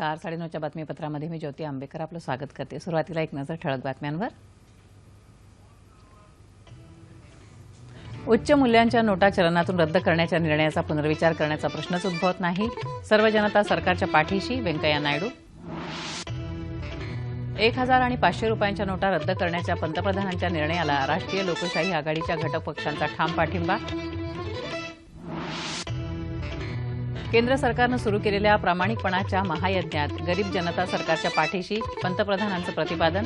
नमस्कार. साडेनऊच्या बातमीपत्रामध्ये मी ज्योती आंबेकर आपलं स्वागत करते. सुरुवातीला एक नजर ठळक बातम्यांवर. उच्च मूल्यांच्या नोटा चलनातून रद्द करण्याच्या निर्णयाचा पुनर्विचार करण्याचा प्रश्नच उद्भवत नाही. सर्व जनता सरकारच्या पाठीशी व्यंकय्या नायडू. एक हजार आणि पाचशे रुपयांच्या नोटा रद्द करण्याच्या पंतप्रधानांच्या निर्णयाला राष्ट्रीय लोकशाही आघाडीच्या घटक पक्षांचा ठाम पाठिंबा केंद्र सरकारनं सुरू केलेल्या प्रामाणिकपणाच्या महायज्ञात गरीब जनता सरकारच्या पाठीशी पंतप्रधानांचं प्रतिपादन.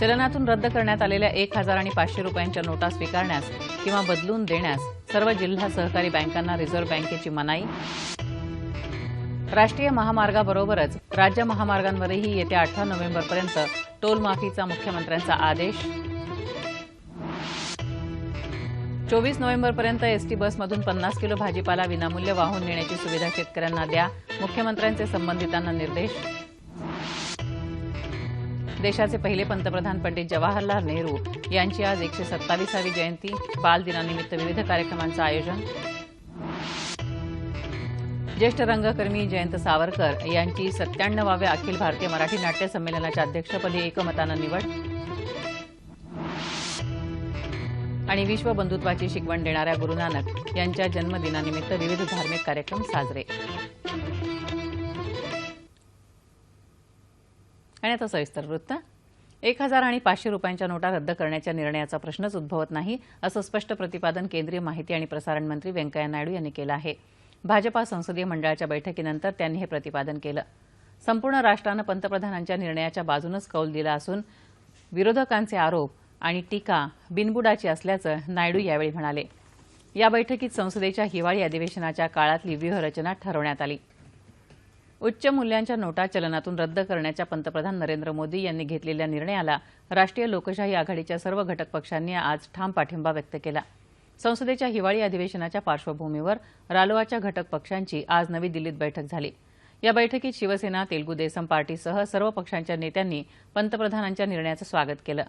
चलनातून रद्द करण्यात आलेल्या एक हजार आणि पाचशे रुपयांच्या नोटा स्वीकारण्यास किंवा बदलून देण्यास सर्व जिल्हा सहकारी बँकांना रिझर्व्ह बँकेची मनाई. राष्ट्रीय महामार्गाबरोबरच राज्य महामार्गांवरही येत्या अठरा नोव्हेंबरपर्यंत टोलमाफीचा मुख्यमंत्र्यांचा आदेश. चोवीस नोव्हेंबरपर्यंत एसटी बसमधून पन्नास किलो भाजीपाला विनामूल्य वाहून नेण्याची सुविधा शेतकऱ्यांना द्या. मुख्यमंत्र्यांचे संबंधितांना निर्देश. देशाचे पहिले पंतप्रधान पंडित जवाहरलाल नेहरू यांची आज एकशे सत्तावीसावी जयंती बालदिनानिमित्त विविध कार्यक्रमांचं आयोजन. ज्येष्ठ रंगकर्मी जयंत सावरकर यांची सत्त्याण्णवाव्या अखिल भारतीय मराठी नाट्य संमेलनाच्या अध्यक्षपदी एकमतानं निवड. आणि विश्व बंधुत्वाची शिकवण देणाऱ्या गुरु नानक यांच्या जन्मदिनानिमित्त विविध धार्मिक कार्यक्रम साजरे. आणि आता सविस्तर वृत्त. एक हजार आणि पाचशे रुपयांच्या नोटा रद्द करण्याच्या निर्णयाचा प्रश्नच उद्भवत नाही असं स्पष्ट प्रतिपादन केंद्रीय माहिती आणि प्रसारण मंत्री व्यंकय्या नायडू यांनी केलं आहे. भाजपा संसदीय मंडळाच्या बैठकीनंतर त्यांनी हे प्रतिपादन केलं. संपूर्ण राष्ट्रानं पंतप्रधानांच्या निर्णयाच्या बाजूनच कौल दिला असून विरोधकांचे आरोप आणि टीका बिनबुडाची असल्याचं नायडू यावेळी म्हणाले. या बैठकीत संसदेच्या हिवाळी अधिवेशनाच्या काळातली व्यूहरचना ठरवण्यात आली. उच्च मूल्यांच्या नोटा चलनातून रद्द करण्याच्या पंतप्रधान नरेंद्र मोदी यांनी घेतलेल्या निर्णयाला राष्ट्रीय लोकशाही आघाडीच्या सर्व घटक पक्षांनी आज ठाम पाठिंबा व्यक्त केला. संसदेच्या हिवाळी अधिवेशनाच्या पार्श्वभूमीवर रालोआच्या घटक पक्षांची आज नवी दिल्लीत बैठक झाली. या बैठकीत शिवसेना तेलगू देसम पार्टीसह सर्व पक्षांच्या नेत्यांनी पंतप्रधानांच्या निर्णयाचं स्वागत केलं.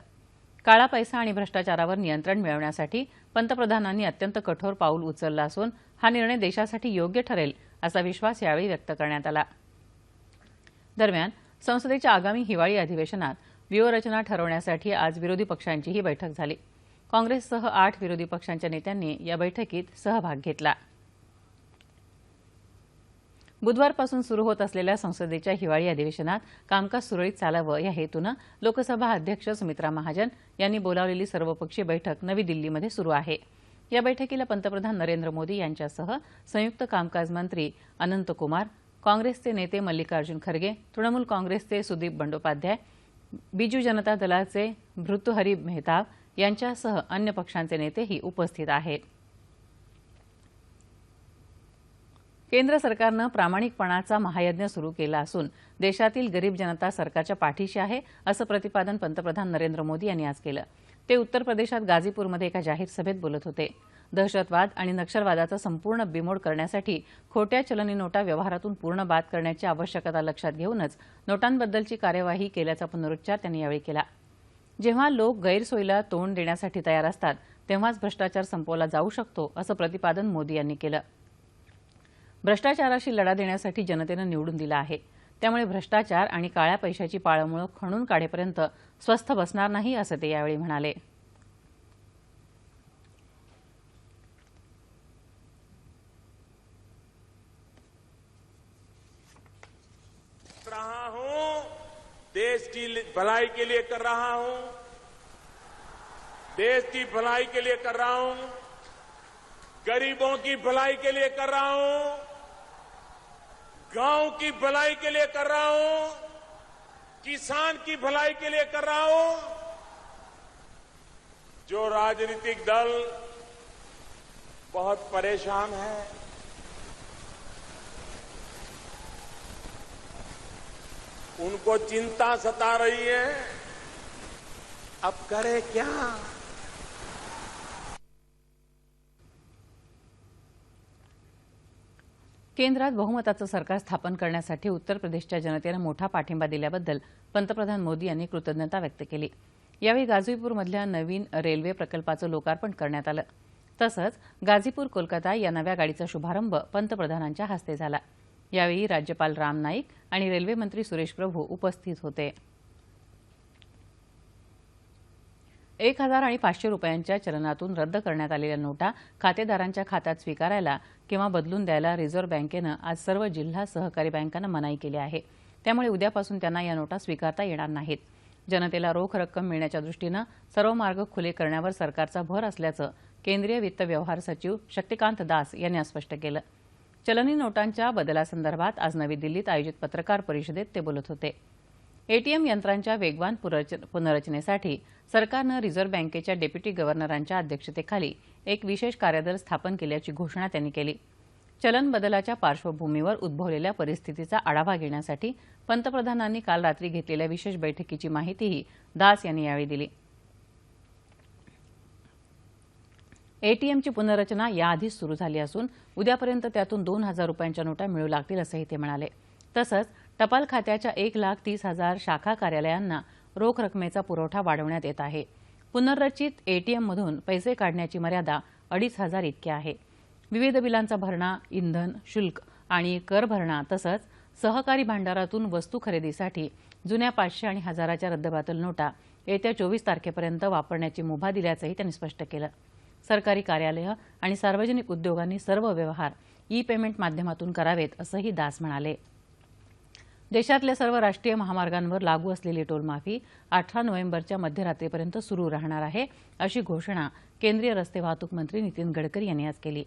काळा पैसा आणि भ्रष्टाचारावर नियंत्रण मिळवण्यासाठी पंतप्रधानांनी अत्यंत कठोर पाऊल उचललं असून हा निर्णय देशासाठी योग्य ठरेल असा विश्वास यावेळी व्यक्त करण्यात आला. दरम्यान संसदेच्या आगामी हिवाळी अधिवेशनात व्यूहरचना ठरवण्यासाठी आज विरोधी पक्षांची ही बैठक झाली. काँग्रेससह आठ विरोधी पक्षांच्या नेत्यांनी या बैठकीत सहभाग घेतला. बुधवारपासून सुरू होत असलेल्या संसदेच्या हिवाळी अधिवेशनात कामकाज सुरळीत चालावं या हेतूनं लोकसभा अध्यक्ष सुमित्रा महाजन यांनी बोलावलेली सर्वपक्षीय बैठक नवी दिल्लीमध्ये सुरू आहे. या बैठकीला पंतप्रधान नरेंद्र मोदी यांच्यासह संयुक्त कामकाज मंत्री अनंतकुमार काँग्रेसचे नेते मल्लिकार्जुन खरगे तृणमूल काँग्रेसचे सुदीप बंडोपाध्याय बीजू जनता दलाचे भृतुहरी मेहताब यांच्यासह अन्य पक्षांचे नेतेही उपस्थित आहेत. केंद्र सरकारनं प्रामाणिकपणाचा महायज्ञ सुरू केला असून देशातील गरीब जनता सरकारच्या पाठीशी आहे असं प्रतिपादन पंतप्रधान नरेंद्र मोदी यांनी आज केलं. ते उत्तर प्रदेशात गाझीपूरमध्ये एका जाहीर सभेत बोलत होते. दहशतवाद आणि नक्षलवादाचा संपूर्ण बिमोड करण्यासाठी खोट्या चलनी नोटा व्यवहारातून पूर्ण बाद करण्याची आवश्यकता लक्षात घेऊनच नोटांबद्दलची कार्यवाही केल्याचा पुनरुच्चार त्यांनी यावेळी केला. जेव्हा लोक गैरसोयीला तोंड देण्यासाठी तयार असतात तेव्हाच भ्रष्टाचार संपवला जाऊ शकतो असं प्रतिपादन मोदी यांनी केलं. भ्रष्टाचाराशी लढा देण्यासाठी जनतेनं निवडून दिला आहे. त्यामुळे भ्रष्टाचार आणि काळ्या पैशाची पाळंमुळं खणून काढेपर्यंत स्वस्थ बसणार नाही असं ते यावेळी म्हणाले. रहा हूं देश की भलाई के लिए कर रहा हूं देश की भलाई के लिए कर रहा हूं गरीबों की भलाई के लिए कर रहा हूं गाँव की भलाई के लिए कर रहा हूँ, किसान की भलाई के लिए कर रहा हूँ, जो राजनीतिक दल बहुत परेशान है। उनको चिंता सता रही है। अब करे क्या? केंद्रात बहुमताचं सरकार स्थापन करण्यासाठी उत्तर प्रदेशच्या जनतेनं मोठा पाठिंबा दिल्याबद्दल पंतप्रधान मोदी यांनी कृतज्ञता व्यक्त केली. यावेळी गाझीपूरमधल्या नवीन रेल्वे प्रकल्पाचं लोकार्पण करण्यात आलं. तसंच गाझीपूर कोलकाता या नव्या गाडीचा शुभारंभ पंतप्रधानांच्या हस्ते झाला. यावेळी राज्यपाल राम नाईक आणि रेल्वे मंत्री सुरेश प्रभू उपस्थित होते. एक हजार आणि पाचशे रुपयांच्या चलनातून रद्द करण्यात आलेल्या नोटा खातेदारांच्या खात्यात स्वीकारायला किंवा बदलून द्यायला रिझर्व्ह बँकेनं आज सर्व जिल्हा सहकारी बँकांना मनाई केली आहे. त्यामुळे उद्यापासून त्यांना या नोटा स्वीकारता येणार नाहीत. जनतेला रोख रक्कम मिळण्याच्या दृष्टीनं सर्व मार्ग खुले करण्यावर सरकारचा भर असल्याचं केंद्रीय वित्त व्यवहार सचिव शक्तिकांत दास यांनी आज स्पष्ट केलं. चलनी नोटांच्या बदलासंदर्भात आज नवी दिल्लीत आयोजित पत्रकार परिषदेत ते बोलत होते. एटीएम यंत्रांच्या वेगवान पुनर्रचनेसाठी सरकारनं रिझर्व्ह बँकेच्या डेप्युटी गव्हर्नरांच्या अध्यक्षतेखाली एक विशेष कार्यदल स्थापन केल्याची घोषणा त्यांनी केली. चलन बदलाच्या पार्श्वभूमीवर उद्भवलेल्या परिस्थितीचा आढावा घेण्यासाठी पंतप्रधानांनी काल रात्री घेतलेल्या विशेष बैठकीची माहितीही दास यांनी यावेळी दिली. एटीएमची पुनर्रचना याआधीच सुरू झाली असून उद्यापर्यंत त्यातून दोन हजार रुपयांच्या नोटा मिळू लागतील असंही ते म्हणाले. तसंच टपाल खात्याच्या एक लाख तीस हजार शाखा कार्यालयांना रोख रकमेचा पुरवठा वाढवण्यात येत आहे. पुनर्रचित एटीएममधून पैसे काढण्याची मर्यादा अडीच हजार इतकी आहे. विविध बिलांचा भरणा इंधन शुल्क आणि कर भरणा तसंच सहकारी भांडारातून वस्तू खरेदीसाठी जुन्या पाचशे आणि हजाराच्या रद्दबातल नोटा येत्या चोवीस तारखेपर्यंत वापरण्याची मुभा दिल्याचंही त्यांनी स्पष्ट केलं. सरकारी कार्यालयं आणि सार्वजनिक उद्योगांनी सर्व व्यवहार ई पेमेंट माध्यमातून करावेत असंही दास म्हणाले. देशातल्या सर्व राष्ट्रीय महामार्गांवर लागू असलेली टोलमाफी अठरा नोव्हेंबरच्या मध्यरात्रीपर्यंत सुरू राहणार आहे अशी घोषणा केंद्रीय रस्ते वाहतूक मंत्री नितीन गडकरी यांनी आज केली.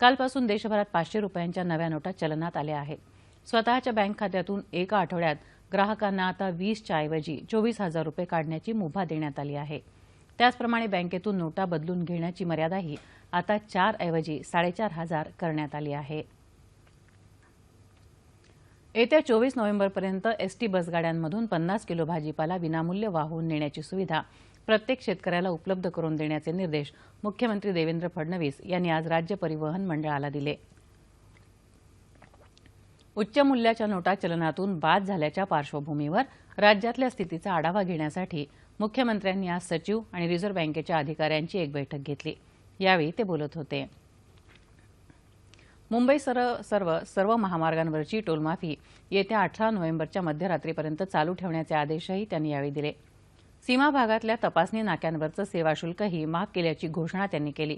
कालपासून देशभरात पाचशे रुपयांच्या नव्या नोटा चलनात आल्या आहेत. स्वतःच्या बँक खात्यातून एका आठवड्यात ग्राहकांना आता वीसच्या ऐवजी चोवीस हजार रुपये काढण्याची मुभा देण्यात आली आहे. त्याचप्रमाणे बँकेतून नोटा बदलून घेण्याची मर्यादाही आता चार ऐवजी साडेचार हजार करण्यात आली आहे. येत्या चोवीस नोव्हेंबरपर्यंत एसटी बसगाड्यांमधून पन्नास किलो भाजीपाला विनामूल्य वाहून नेण्याची सुविधा प्रत्येक शेतकऱ्याला उपलब्ध करून देण्याचे निर्देश मुख्यमंत्री देवेंद्र फडणवीस यांनी आज राज्य परिवहन मंडळाला दिले. उच्च मूल्याच्या नोटा चलनातून बाद झाल्याच्या पार्श्वभूमीवर राज्यातल्या स्थितीचा आढावा घेण्यासाठी मुख्यमंत्र्यांनी आज सचिव आणि रिझर्व्ह बँकेच्या अधिकाऱ्यांची एक बैठक घेतली. यावेळी ते बोलत होते. मुंबई सर्व सर्व सर्व महामार्गांवरची टोलमाफी येत्या अठरा नोव्हेंबरच्या मध्यरात्रीपर्यंत चालू ठेवण्याचे आदेशही त्यांनी यावेळी दिले. सीमा भागातल्या तपासणी नाक्यांवरचं सेवा शुल्कही माफ केल्याची घोषणा त्यांनी केली.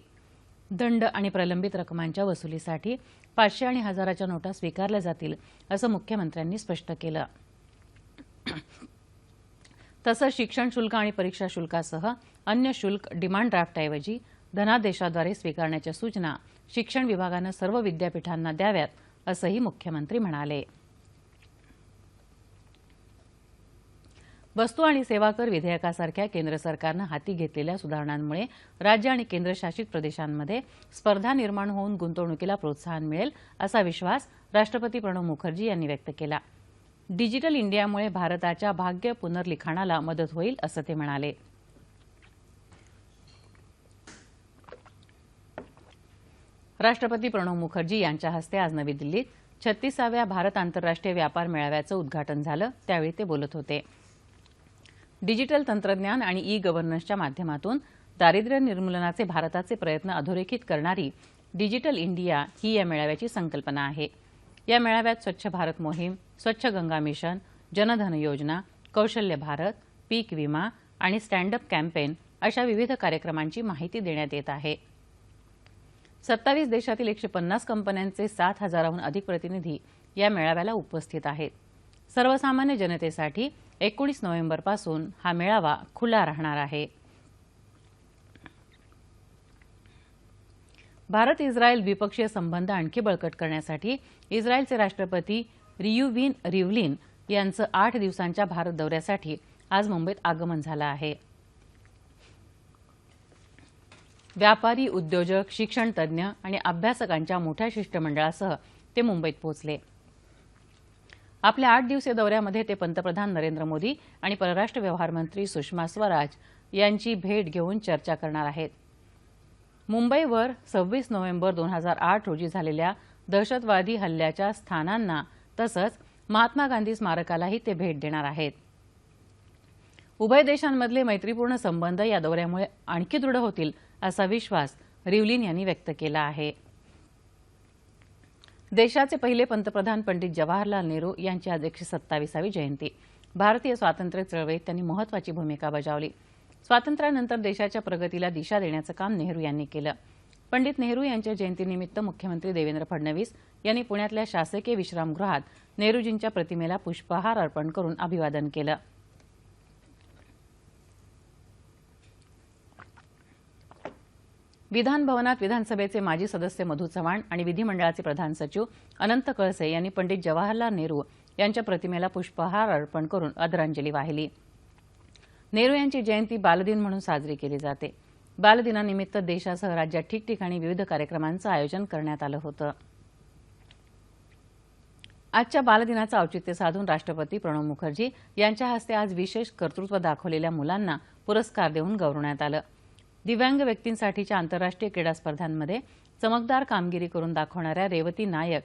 दंड आणि प्रलंबित रकमांच्या वसुलीसाठी पाचशे आणि हजाराच्या नोटा स्वीकारल्या जातील असं मुख्यमंत्र्यांनी स्पष्ट केलं. तसंच शिक्षण शुल्क आणि परीक्षा शुल्कासह अन्य शुल्क डिमांड ड्राफ्टऐवजी धनादेशाद्वारे स्वीकारण्याच्या सूचना शिक्षण विभागानं सर्व विद्यापीठांना द्याव्यात असंही मुख्यमंत्री म्हणाले. वस्तू आणि सेवा कर विधेयकासारख्या केंद्र सरकारनं हाती घेतलेल्या सुधारणांमुळे राज्य आणि केंद्रशासित प्रदेशांमध्ये स्पर्धा निर्माण होऊन गुंतवणुकीला प्रोत्साहन मिळेल असा विश्वास राष्ट्रपती प्रणव मुखर्जी यांनी व्यक्त केला. डिजिटल इंडियामुळे भारताच्या भाग्य पुनर्लिखाणाला मदत होईल असं ते म्हणाले. राष्ट्रपती प्रणव मुखर्जी यांच्या हस्ते आज नवी दिल्लीत छत्तीसाव्या भारत आंतरराष्ट्रीय व्यापार मेळाव्याचं उद्घाटन झालं. त्यावेळी ते बोलत होते. डिजिटल तंत्रज्ञान आणि ई गव्हर्नन्सच्या माध्यमातून दारिद्र्य निर्मूलनाचे भारताचे प्रयत्न अधोरेखित करणारी डिजिटल इंडिया ही या मेळाव्याची संकल्पना आहे. या मेळाव्यात स्वच्छ भारत मोहीम स्वच्छ गंगा मिशन जनधन योजना कौशल्य भारत पीक विमा आणि स्टँडअप कॅम्पेन अशा विविध कार्यक्रमांची माहिती देण्यात येत आहे. सत्तावीस देशातील एकशे पन्नास कंपन्यांचे सात हजाराहून अधिक प्रतिनिधी या मेळाव्याला उपस्थित आहेत. सर्वसामान्य जनतेसाठी एकोणीस नोव्हेंबरपासून हा मेळावा खुला राहणार आहे. भारत इस्रायल द्विपक्षीय संबंध आणखी बळकट करण्यासाठी इस्रायलचे राष्ट्रपती रियुविन रिव्हलिन यांचं आठ दिवसांच्या भारत दौऱ्यासाठी आज मुंबईत आगमन झालं आहे. व्यापारी उद्योजक शिक्षण तज्ज्ञ आणि अभ्यासकांच्या मोठ्या शिष्टमंडळासह ते मुंबईत पोहोचले. आपल्या आठ दिवसीय दौऱ्यामध्ये ते पंतप्रधान नरेंद्र मोदी आणि परराष्ट्र व्यवहार मंत्री सुषमा स्वराज यांची भेट घेऊन चर्चा करणार आहेत. मुंबईवर सव्वीस नोव्हेंबर दोन हजार आठ रोजी झालेल्या दहशतवादी हल्ल्याच्या स्थानांना तसंच महात्मा गांधी स्मारकालाही ते भेट देणार आहेत. उभय देशांमधले मैत्रीपूर्ण संबंध या दौऱ्यामुळे आणखी दृढ होतील असा विश्वास रिवलिन यांनी व्यक्त केला आहे. देशाचे पहिले पंतप्रधान पंडित जवाहरलाल नेहरू यांची आज एकशे सत्तावीसावी जयंती. भारतीय स्वातंत्र्य चळवळीत त्यांनी महत्वाची भूमिका बजावली. स्वातंत्र्यानंतर देशाच्या प्रगतीला दिशा देण्याचं काम नेहरू यांनी केलं. पंडित नेहरू यांच्या जयंतीनिमित्त मुख्यमंत्री देवेंद्र फडणवीस यांनी पुण्यातल्या शासकीय विश्रामगृहात नेहरूजींच्या प्रतिमेला पुष्पहार अर्पण करून अभिवादन केलं. विधानभवनात विधानसभेचे माजी सदस्य मधू चव्हाण आणि विधिमंडळाचे प्रधान सचिव अनंत कळसे यांनी पंडित जवाहरलाल नेहरू यांच्या प्रतिमेला पुष्पहार अर्पण करून आदरांजली वाहिली. नेहरू यांची जयंती बालदिन म्हणून साजरी केली जाते. बालदिनानिमित्त देशासह राज्यात ठिकठिकाणी विविध कार्यक्रमांचं आयोजन करण्यात आलं होतं. आजच्या बालदिनाचं औचित्य साधून राष्ट्रपती प्रणव मुखर्जी यांच्या हस्ते आज विशेष कर्तृत्व दाखवलेल्या मुलांना पुरस्कार देऊन गौरवण्यात आलं. दिव्यांग व्यक्तींसाठीच्या आंतरराष्ट्रीय क्रीडा स्पर्धांमध्ये चमकदार कामगिरी करून दाखवणाऱ्या रेवती नायक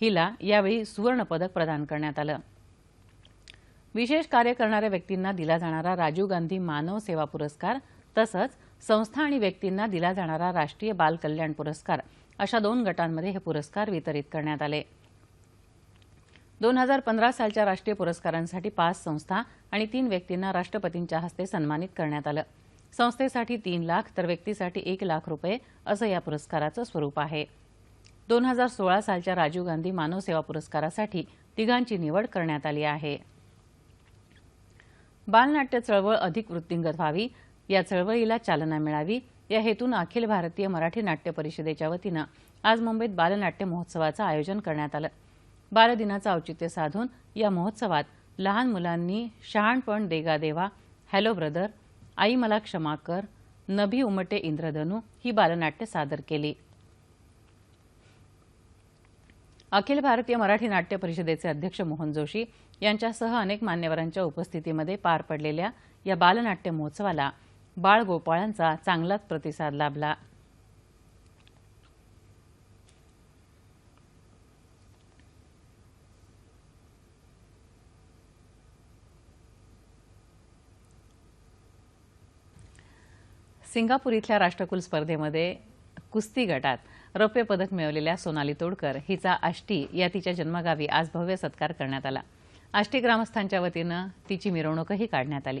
हिला यावेळी सुवर्णपदक प्रदान करण्यात आलं. विशेष कार्य करणाऱ्या व्यक्तींना दिला जाणारा राजीव गांधी मानव सेवा पुरस्कार तसंच संस्था आणि व्यक्तींना दिला जाणारा राष्ट्रीय बाल कल्याण पुरस्कार अशा दोन गटांमध्ये हे पुरस्कार वितरित करण्यात आले. दोन हजार पंधरा सालच्या राष्ट्रीय पुरस्कारांसाठी पाच संस्था आणि तीन व्यक्तींना राष्ट्रपतींच्या हस्ते सन्मानित करण्यात आलं. संस्थेसाठी तीन लाख तर व्यक्तीसाठी एक लाख रुपये असं या पुरस्काराचं स्वरूप आहे. दोन हजार सोळा सालच्या राजीव गांधी मानव सेवा पुरस्कारासाठी तिघांची निवड करण्यात आली आहे. बालनाट्य चळवळ अधिक वृत्तिंगत व्हावी या चळवळीला चालना मिळावी या हेतून अखिल भारतीय मराठी नाट्य परिषदेच्या वतीनं आज मुंबईत बालनाट्य महोत्सवाचं आयोजन करण्यात आलं. बालदिनाचं औचित्य साधून या महोत्सवात लहान मुलांनी शहाणपण देगा देवा हॅलो ब्रदर आई मला क्षमा कर. नभी उमटे इंद्रधनू ही बालनाट्य सादर केली. अखिल भारतीय मराठी नाट्य परिषदेचे अध्यक्ष मोहन जोशी यांच्यासह अनेक मान्यवरांच्या उपस्थितीमध्ये पार पडलेल्या या बालनाट्य महोत्सवाला बाळगोपाळांचा चांगलाच प्रतिसाद लाभला. सिंगापूर इथल्या राष्ट्रकुल स्पर्धेमध्ये कुस्ती गटात रौप्य पदक मिळवलेल्या सोनाली तोडकर हिचा आष्टी या तिच्या जन्मगावी आज भव्य सत्कार करण्यात आला. आष्टी ग्रामस्थांच्या वतीनं तिची मिरवणूकही काढण्यात आली.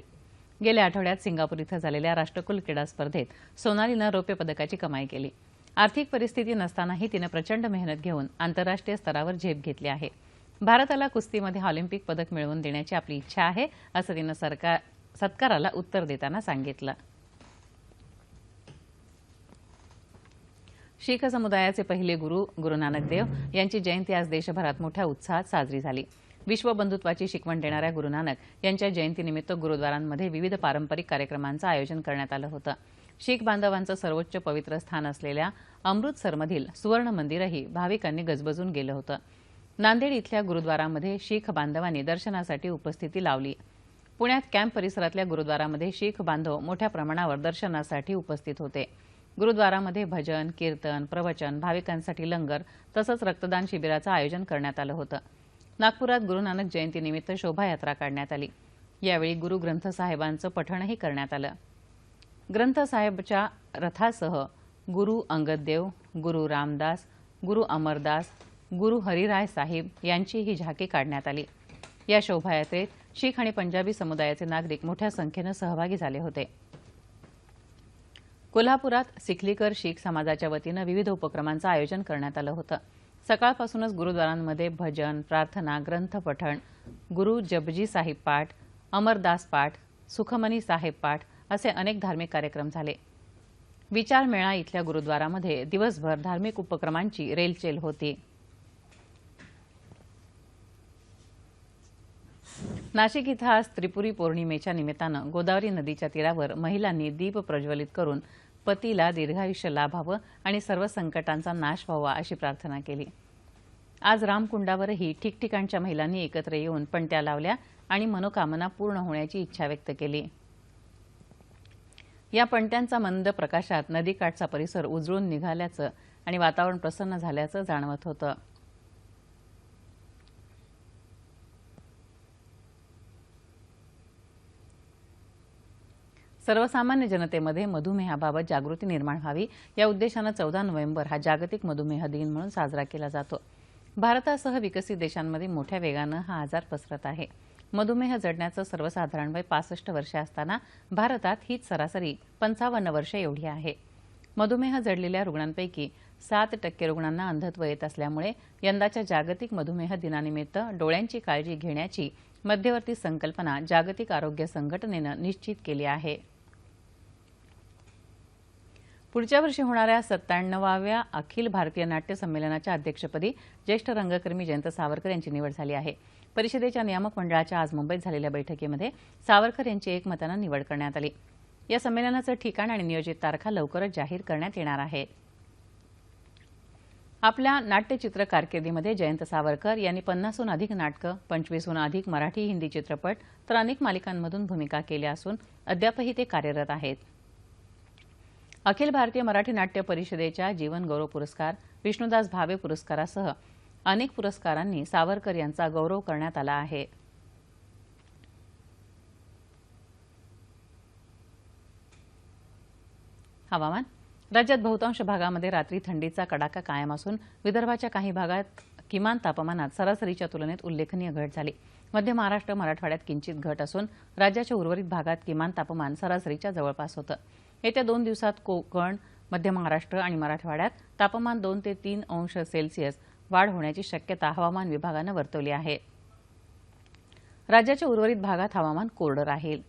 गेल्या आठवड्यात सिंगापूर इथं झालेल्या राष्ट्रकुल क्रीडा स्पर्धेत सोनालीनं रौप्य पदकाची कमाई केली. आर्थिक परिस्थिती नसतानाही तिनं प्रचंड मेहनत घेऊन आंतरराष्ट्रीय स्तरावर झेप घेतली आहे. भारताला कुस्तीमध्ये ऑलिम्पिक पदक मिळवून देण्याची आपली इच्छा आहे असं तिनं सरकार सत्काराला उत्तर देताना सांगितलं. शीख समुदायाचे पहिले गुरु गुरु नानक देव यांची जयंती आज देशभरात मोठ्या उत्साहात साजरी झाली. विश्व बंधुत्वाची शिकवण देणाऱ्या गुरु नानक यांच्या जयंतीनिमित्त गुरुद्वारांमध्ये विविध पारंपरिक कार्यक्रमांचं आयोजन करण्यात आलं होतं. शीख बांधवांचं सर्वोच्च पवित्र स्थान असलेल्या अमृतसरमधील सुवर्ण मंदिरही भाविकांनी गजबजून गेलं होतं. नांदेड इथल्या गुरुद्वारामध्ये शीख बांधवांनी दर्शनासाठी उपस्थिती लावली. पुण्यात कॅम्प परिसरातल्या गुरुद्वारामध्ये शीख बांधव मोठ्या प्रमाणावर दर्शनासाठी उपस्थित होते. गुरुद्वारामध्ये भजन कीर्तन प्रवचन भाविकांसाठी लंगर तसंच रक्तदान शिबिराचं आयोजन करण्यात आलं होतं. नागपुरात गुरुनानक जयंतीनिमित्त शोभायात्रा काढण्यात आली. यावेळी गुरु ग्रंथ साहेबांचं पठणही करण्यात आलं. ग्रंथसाहेबच्या रथासह गुरु अंगददेव गुरु रामदास गुरु अमरदास गुरु हरिराय साहिब यांची ही झाकी काढण्यात आली. या शोभायात्रेत शीख आणि पंजाबी समुदायाचे नागरिक मोठ्या संख्येनं सहभागी झाले होते. कोल्हापुरात सिखलीकर शीख समाजाच्या वतीनं विविध उपक्रमांचं आयोजन करण्यात आलं होतं. सकाळपासूनच गुरुद्वारांमध्ये भजन प्रार्थना ग्रंथ पठण गुरु जपजी साहिब पाठ अमरदास पाठ सुखमनी साहेब पाठ असे अनेक धार्मिक कार्यक्रम झाले. विचार मेळा इथल्या गुरुद्वारामध्ये दिवसभर धार्मिक उपक्रमांची रेलचेल होती. नाशिक इथं आज त्रिपुरी पौर्णिमेच्या निमित्तानं गोदावरी नदीच्या तीरावर महिलांनी दीप प्रज्वलित करून पतीला दीर्घायुष्य लाभावं आणि सर्व संकटांचा नाश व्हावा अशी प्रार्थना केली. आज रामकुंडावरही ठिकठिकाणच्या महिलांनी एकत्र येऊन पणत्या लावल्या आणि मनोकामना पूर्ण होण्याची इच्छा व्यक्त केली. या पणत्यांचा मंद प्रकाशात नदीकाठचा परिसर उजळून निघाल्याचं आणि वातावरण प्रसन्न झाल्याचं जाणवत होतं. सर्वसामान्य जनतेमध्ये मधुमेहाबाबत जागृती निर्माण व्हावी. या उद्देशानं चौदा नोव्हेंबर हा जागतिक मधुमेह दिन म्हणून साजरा केला जातो. भारतासह विकसित देशांमध्ये मोठ्या वेगानं हा आजार पसरत आहे. मधुमेह जडण्याचं सर्वसाधारण वय पासष्ट वर्षे असताना भारतात हीच सरासरी पंचावन्न वर्षे एवढी आहे. मधुमेह जडलेल्या रुग्णांपैकी सात टक्के रुग्णांना अंधत्व येत असल्यामुळे यंदाच्या जागतिक मधुमेह दिनानिमित्त डोळ्यांची काळजी घेण्याची मध्यवर्ती संकल्पना जागतिक आरोग्य संघटनेनं निश्चित केली आहे. पुढच्या वर्षी होणाऱ्या सत्त्याण्णवाव्या अखिल भारतीय नाट्य संमेलनाच्या अध्यक्षपदी ज्येष्ठ रंगकर्मी जयंत सावरकर यांची निवड झाली आहे. परिषदेच्या नियामक मंडळाच्या आज मुंबईत झालेल्या बैठकीमध्ये सावरकर यांची एकमतानं निवड करण्यात आली. या संमेलनाचं ठिकाण आणि नियोजित तारखा लवकरच जाहीर करण्यात येणार आहे. आपल्या नाट्यचित्र कारकिर्दीमध्ये जयंत सावरकर यांनी पन्नासहून अधिक नाटकं पंचवीसहून अधिक मराठी हिंदी चित्रपट तर अनेक मालिकांमधून भूमिका केल्या असून अद्यापही ते कार्यरत आहेत. अखिल भारतीय मराठी नाट्य परिषदेच्या जीवन गौरव पुरस्कार विष्णुदास भावे पुरस्कारासह अनेक पुरस्कारांनी सावरकर यांचा गौरव करण्यात आला आहे. हवामान. राज्यात बहुतांश भागामध्ये रात्री थंडीचा कडाका कायम असून विदर्भाच्या काही भागात किमान तापमानात सरासरीच्या तुलनेत उल्लेखनीय घट झाली. मध्य महाराष्ट्र मराठवाड्यात किंचित घट असून राज्याच्या उर्वरित भागात किमान तापमान सरासरीच्या जवळपास होतं. येत्या दोन दिवसात कोकण मध्य महाराष्ट्र आणि मराठवाड्यात तापमान दोन ते तीन अंश सेल्सिअस वाढ होण्याची शक्यता हवामान विभागानं वर्तवली आहे. राज्याच्या उर्वरित भागात हवामान कोरडं राहील.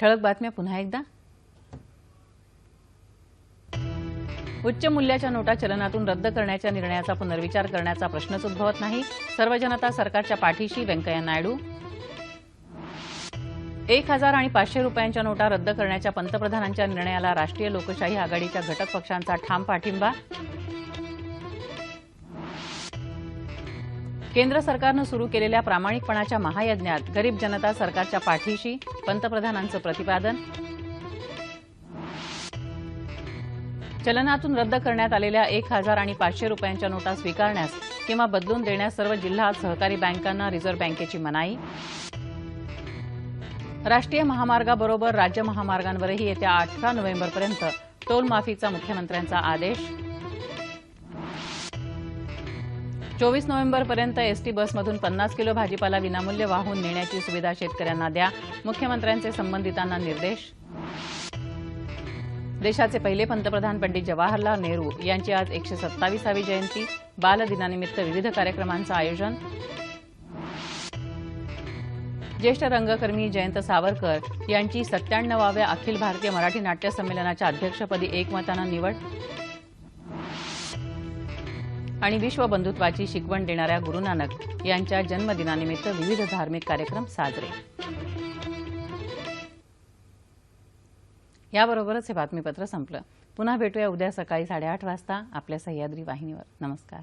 ठळक बातम्या पुन्हा एकदा. उच्च मूल्याच्या नोटा चलनातून रद्द करण्याच्या निर्णयाचा पुनर्विचार करण्याचा प्रश्नच उद्भवत नाही. सर्व जनता सरकारच्या पाठीशी व्यंकय्या नायडू. एक हजार आणि पाचशे रुपयांच्या नोटा रद्द करण्याच्या पंतप्रधानांच्या निर्णयाला राष्ट्रीय लोकशाही आघाडीच्या घटक पक्षांचा ठाम पाठिंबा? केंद्र सरकारनं सुरू केलेल्या प्रामाणिकपणाच्या महायज्ञात गरीब जनता सरकारच्या पाठीशी पंतप्रधानांचं प्रतिपादन? चलनातून रद्द करण्यात आलेल्या एक हजार आणि पाचशे रुपयांच्या नोटा स्वीकारण्यास किंवा बदलून देण्यास सर्व जिल्हा सहकारी बँकांना रिझर्व्ह बँकेची मनाई? राष्ट्रीय महामार्गाबरोबर राज्य महामार्गांवरही येत्या अठरा नोव्हेंबरपर्यंत टोलमाफीचा मुख्यमंत्र्यांचा आदेश. चोवीस नोव्हेंबरपर्यंत एसटी बसमधून पन्नास किलो भाजीपाला विनामूल्य वाहून नेण्याची सुविधा शेतकऱ्यांना द्या मुख्यमंत्र्यांचे संबंधितांना निर्देश. देशाचे पहिले पंतप्रधान पंडित जवाहरलाल नेहरू यांची आज एकशे सत्तावीसावी जयंती बालदिनानिमित्त विविध कार्यक्रमांचं आयोजन. ज्येष्ठ रंगकर्मी जयंत सावरकर यांची सत्त्याण्णवाव्या अखिल भारतीय मराठी नाट्य संमेलनाच्या अध्यक्षपदी एकमतानं निवड आणि विश्व बंधुत्वाची शिकवण देणाऱ्या गुरु नानक यांच्या जन्मदिनानिमित्त विविध धार्मिक कार्यक्रम साजरे. याबरोबरच हे बातमीपत्र संपलं. पुन्हा भेटूया उद्या सकाळी साडेआठ वाजता आपल्या सह्याद्री वाहिनीवर. नमस्कार.